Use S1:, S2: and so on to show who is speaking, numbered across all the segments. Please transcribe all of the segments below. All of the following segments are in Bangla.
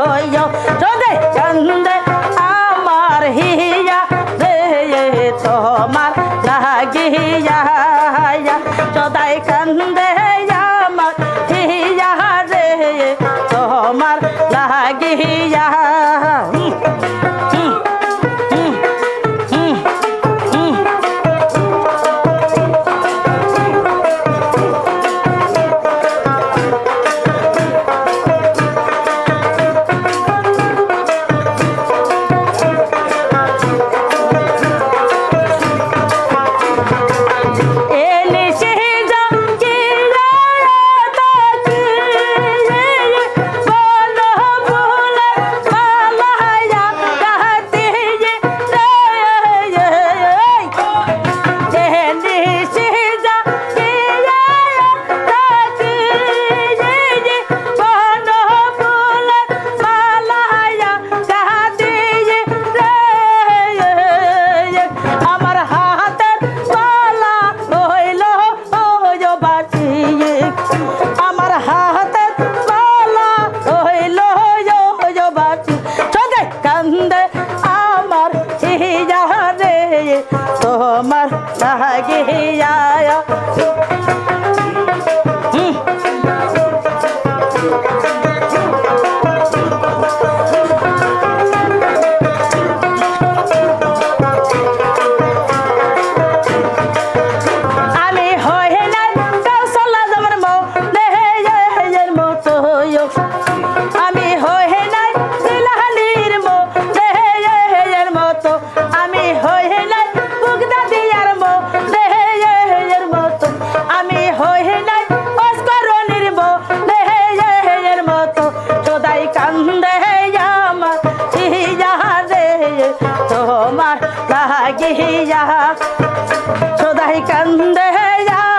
S1: হইও। চন্দে চন্দে আমার হিয়া, রে তোমার লাগিয়া সদাই কান্দে আমার হিয়া, রে তোমার লাগিয়া লাগিয়া সদাই কান্দে যা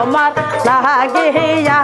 S1: তোমার লাগিয়া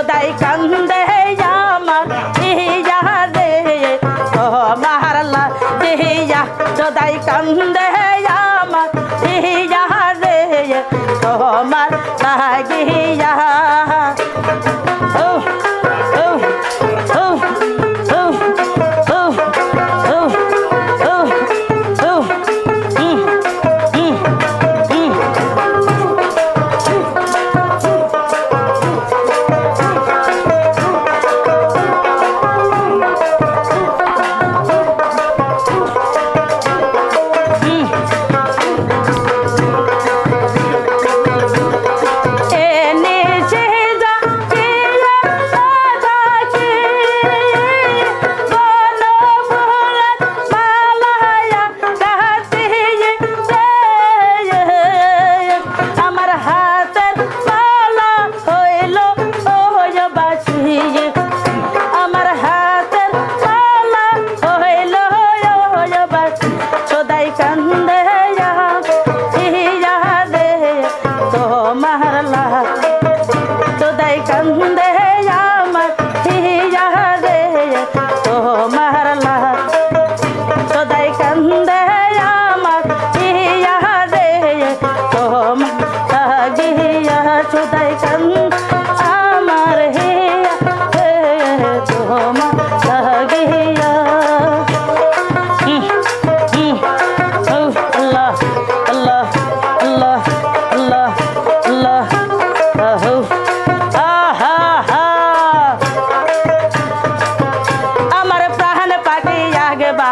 S1: সদাই কান্দে আমার ইয়া রে। তোমার লা ইয়া সদাই কান্দে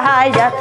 S1: হাজার